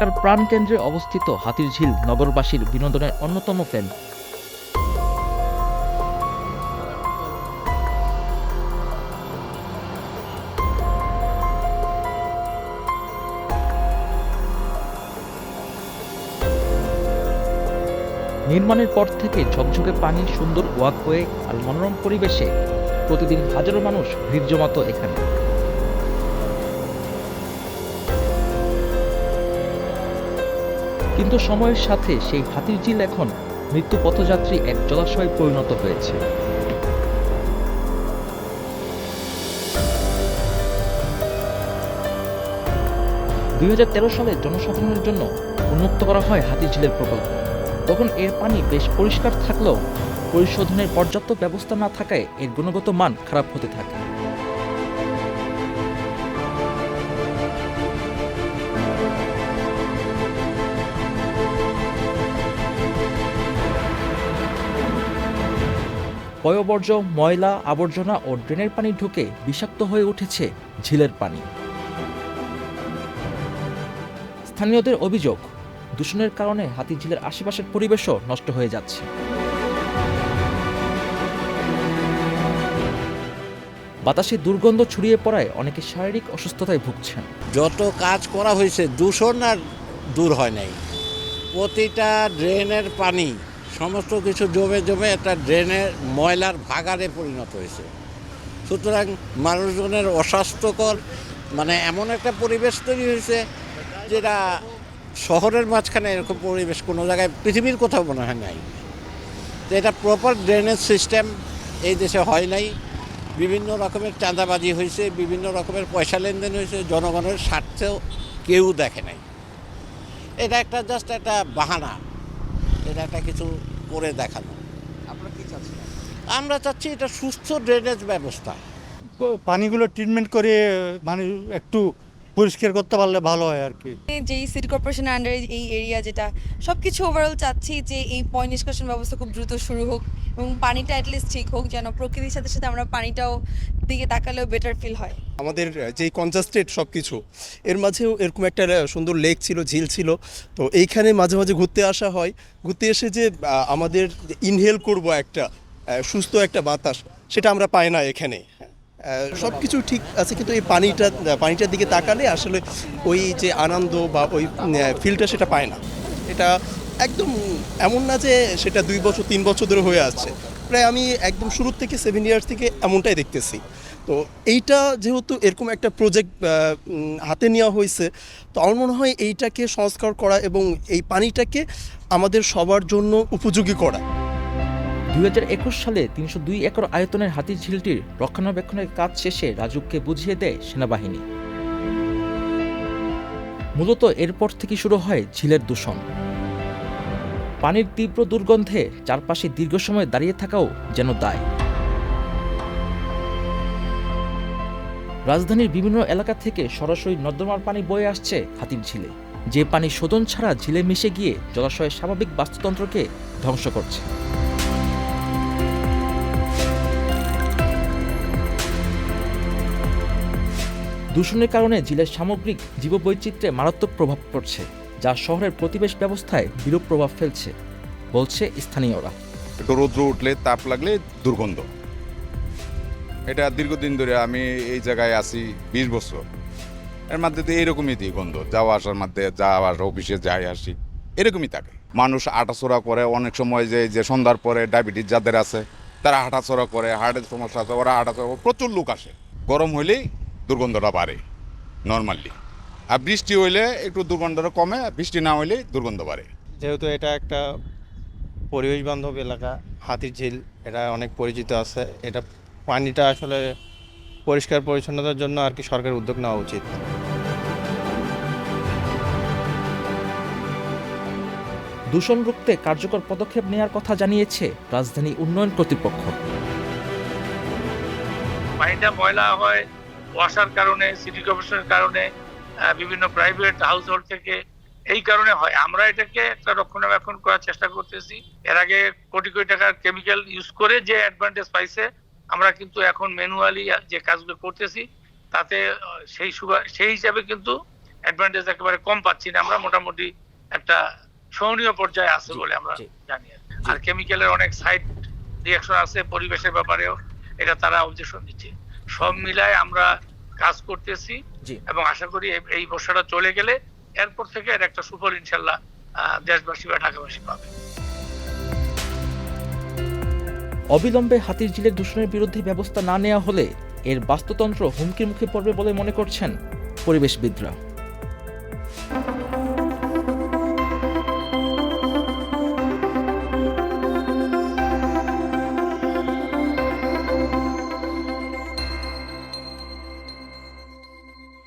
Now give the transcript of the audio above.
ঢাকার প্রাণকেন্দ্রে অবস্থিত হাতির ঝিল নগরবাসীর বিনোদনের অন্যতম ফ্রেন্ড নির্মাণের পর থেকে ঝকঝকে পানি সুন্দর ওয়াক হয়ে আর মনোরম পরিবেশে প্রতিদিন হাজারো মানুষ ভিড় জমাতো এখানে। কিন্তু সময়ের সাথে সেই হাতির ঝিল এখন মৃত্যু পথযাত্রী এক জলাশয়ে পরিণত হয়েছে। দুই হাজার তেরো সালে জনসাধারণের জন্য উন্মুক্ত করা হয় হাতির ঝিলের প্রকল্প। তখন এর পানি বেশ পরিষ্কার থাকলেও পরিশোধনের পর্যাপ্ত ব্যবস্থা না থাকায় এর গুণগত মান খারাপ হতে থাকে। পয়বর্জ্য, ময়লা, আবর্জনা ও ড্রেনের পানি ঢুকে বিষাক্ত হয়ে উঠেছে ঝিলের পানি। স্থানীয়দের অভিযোগ, দূষণের কারণে হাতিঝিলের আশেপাশের পরিবেশও নষ্ট হয়ে যাচ্ছে। বাতাসে দুর্গন্ধ ছড়িয়ে পড়ায় অনেকে শারীরিক অসুস্থতায় ভুগছেন। যত কাজ করা হয়েছে, দূষণ আর দূর হয় নাই। প্রতিটা ড্রেনের পানি সমস্ত কিছু জমে জমে একটা ড্রেনের ময়লার ভাগারে পরিণত হয়েছে। সুতরাং মানুষজনের অস্বাস্থ্যকর মানে এমন একটা পরিবেশ তৈরি হয়েছে যেটা শহরের মাঝখানে এরকম পরিবেশ কোনো জায়গায় পৃথিবীর কোথাও মনে হয় নাই। তো এটা প্রপার ড্রেনেজ সিস্টেম এই দেশে হয় নাই। বিভিন্ন রকমের চাঁদাবাজি হয়েছে, বিভিন্ন রকমের পয়সা লেনদেন হয়েছে, জনগণের স্বার্থেও কেউ দেখে নাই। এটা একটা জাস্ট একটা বাহানা। এটা একটা কিছু করে দেখানো। আমরা চাচ্ছি এটা সুস্থ ড্রেনেজ ব্যবস্থা। পানিগুলো ট্রিটমেন্ট করে মানে একটু পরিষ্কার করতে পারলে ভালো হয় আর কি। যেই সিটি কর্পোরেশনের আন্ডারে এই এরিয়া যেটা সব কিছু ওভারঅল চাচ্ছি যে এই পয় নিষ্কাশন ব্যবস্থা খুব দ্রুত শুরু হোক। এবং পানিটা অ্যাটলিস্ট ঠিক হোক যেন প্রকৃতির সাথে সাথে আমরা পানিটাও দিকে তাকালেও বেটার ফিল হয়। আমাদের যে কনজাস্টেড সব কিছু এর মাঝেও এরকম একটা সুন্দর লেক ছিল, ঝিল ছিল। তো এইখানে মাঝে মাঝে ঘুরতে আসা হয়। ঘুরতে এসে যে আমাদের ইনহেল করব একটা সুস্থ একটা বাতাস, সেটা আমরা পাই না এখানে। সব কিছু ঠিক আছে, কিন্তু এই পানিটা পানিটার দিকে তাকালে আসলে ওই যে আনন্দ বা ওই ফিলটা সেটা পায় না। এটা একদম এমন না যে সেটা দুই বছর, তিন বছর ধরে হয়ে আসছে প্রায় আমি একদম শুরুর থেকে সেভেন ইয়ার্স থেকে এমনটাই দেখতেছি। তো এইটা যেহেতু এরকম একটা প্রজেক্ট হাতে নেওয়া হয়েছে, তো আমার মনে হয় এইটাকে সংস্কার করা এবং এই পানিটাকে আমাদের সবার জন্য উপযোগী করা। দু হাজার একুশ সালে তিনশো দুই একর আয়তনের হাতির ঝিলটির রক্ষণাবেক্ষণের কাজ শেষে রাজুককে বুঝিয়ে দেয় সেনাবাহিনী। মূলত এরপর থেকে শুরু হয় ঝিলের দূষণ। পানির তীব্র দুর্গন্ধে চারপাশে দীর্ঘ সময় দাঁড়িয়ে থাকাও যেন দায়। রাজধানীর বিভিন্ন এলাকা থেকে সরাসরি নর্দমার পানি বয়ে আসছে হাতির ঝিলে। যে পানি শোধন ছাড়া ঝিলে মিশে গিয়ে জলাশয়ের স্বাভাবিক বাস্তুতন্ত্রকে ধ্বংস করছে। দূষণের কারণে ঝিলের সামগ্রিক জীববৈচিত্র্যে মারাত্মক প্রভাব পড়ছে। যা শহরের প্রতিবেশ ব্যবস্থায় বিরূপ প্রভাব ফেলছে, বলছে স্থানীয়রা। একটু রৌদ্র উঠলে তাপ লাগলে দুর্গন্ধ। এটা দীর্ঘদিন ধরে আমি এই জায়গায় আছি বিশ বছর। এর মধ্যে তো এইরকমই দিই গন্ধ যাওয়া আসার মধ্যে যাওয়ার অফিসে যাই আসি, এরকমই থাকে। মানুষ হাঁটাচড়া করে, অনেক সময় যে যে সন্ধ্যার পরে ডায়াবেটিস যাদের আছে, তারা হাঁটাচড়া করে হার্টের সমস্যা আছে, ওরা হাঁটাচড়া প্রচুর লোক আসে। গরম হইলেই দুর্গন্ধটা বাড়ে, নর্মালি। আর বৃষ্টি হইলে একটু দুর্গন্ধটা কমে আর বৃষ্টি না হইলে দুর্গন্ধ বাড়ে। যেহেতু এটা একটা পরিবেশ বান্ধব এলাকা হাতির ঝিল এটা অনেক পরিচিত আছে। এটা পানিটা আসলে পরিষ্কার পরিচ্ছন্নতার জন্য আর কি সরকারের উদ্যোগ নেওয়া উচিত। দূষণ রুখতে কার্যকর পদক্ষেপ নেওয়ার কথা জানিয়েছে রাজধানী উন্নয়ন কর্তৃপক্ষ। পানিটা ময়লা হয় ওয়াসার কারণে সিটি কর্পোরেশনের কারণে বিভিন্ন প্রাইভেট হাউস হোল্ড থেকে এই কারণে হয়। আমরা এটাকে একটা রক্ষণাবেক্ষণ করার চেষ্টা করতেছি। এর আগে কোটি কোটি টাকার কেমিক্যাল ইউজ করে যে অ্যাডভান্টেজ পাইছে আমরা কিন্তু এখন ম্যানুয়ালি যে কাজগুলো করতেছি তাতে সেই সেই হিসাবে কিন্তু অ্যাডভান্টেজ একেবারে কম পাচ্ছি না। আমরা মোটামুটি একটা সহনীয় পর্যায়ে আছে বলে আমরা জানি। আর কেমিক্যালের অনেক সাইড রিয়াকশন আছে পরিবেশের ব্যাপারেও। এটা তারা অবজেকশন দিচ্ছে। সব মিলায় আমরা কাজ করতেছি। এবং আশা করি এই- এই বর্ষাটা চলে গেলে এরপর থেকে এর একটা সুফল ইনশাল্লাহ দেশবাসী বা ঢাকাবাসী পাবে অবিলম্বে হাতির ঝিলের দূষণের বিরুদ্ধে ব্যবস্থা না নেওয়া হলে এর বাস্তুতন্ত্র হুমকির মুখে পড়বে বলে মনে করছেন পরিবেশবিদরা